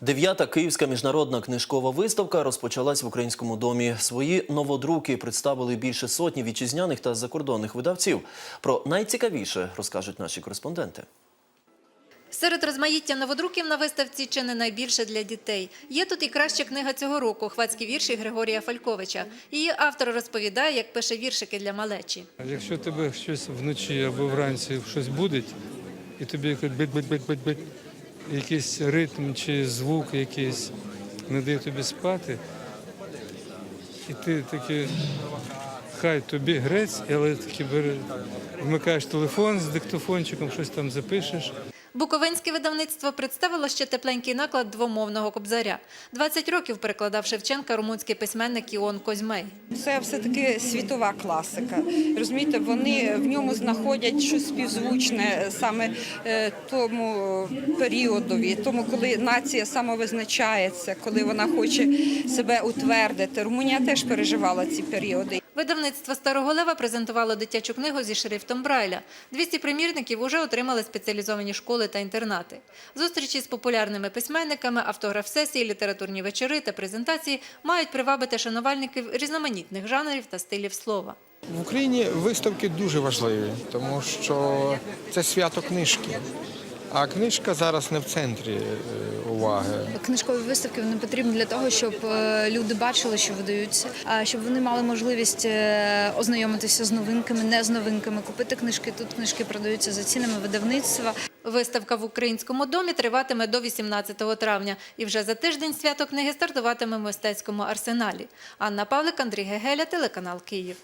Дев'ята київська міжнародна книжкова виставка розпочалась в українському домі. Свої новодруки представили більше сотні вітчизняних та закордонних видавців. Про найцікавіше розкажуть наші кореспонденти. Серед розмаїття новодруків на виставці чи не найбільше для дітей. Є тут і краща книга цього року «Хвацькі вірші Григорія Фальковича. Її автор розповідає, як пише віршики для малечі. Якщо тебе щось вночі або вранці щось будить, і тобі бить-бить-бить-бить-бить, якийсь ритм чи звук якийсь не дає тобі спати, і ти таки, хай тобі грець, але таки бери, вмикаєш телефон з диктофончиком, щось там запишеш. Буковинське видавництво представило ще тепленький наклад двомовного кобзаря. 20 років перекладав Шевченка румунський письменник Іон Козьмей. Це все-таки світова класика. Розумієте, вони в ньому знаходять щось співзвучне саме е, тому періодові, тому, коли нація самовизначається, коли вона хоче себе утвердити. Румунія теж переживала ці періоди. Видавництво Старого Лева презентувало дитячу книгу зі шрифтом Брайля. 200 примірників уже отримали спеціалізовані школи та інтернати. Зустрічі з популярними письменниками, автограф-сесії, літературні вечори та презентації мають привабити шанувальників різноманітних жанрів та стилів слова. В Україні виставки дуже важливі, тому що це свято книжки. А книжка зараз не в центрі е, уваги. Книжкові виставки вони потрібні для того, щоб е, люди бачили, що видаються, а щоб вони мали можливість е, ознайомитися з новинками, не з новинками, купити книжки. Тут книжки продаються за цінами видавництва. Виставка в українському домі триватиме до 18 травня. І вже за тиждень свято книги стартуватиме в мистецькому арсеналі. Анна Павлик, Андрій Гегеля, телеканал Київ.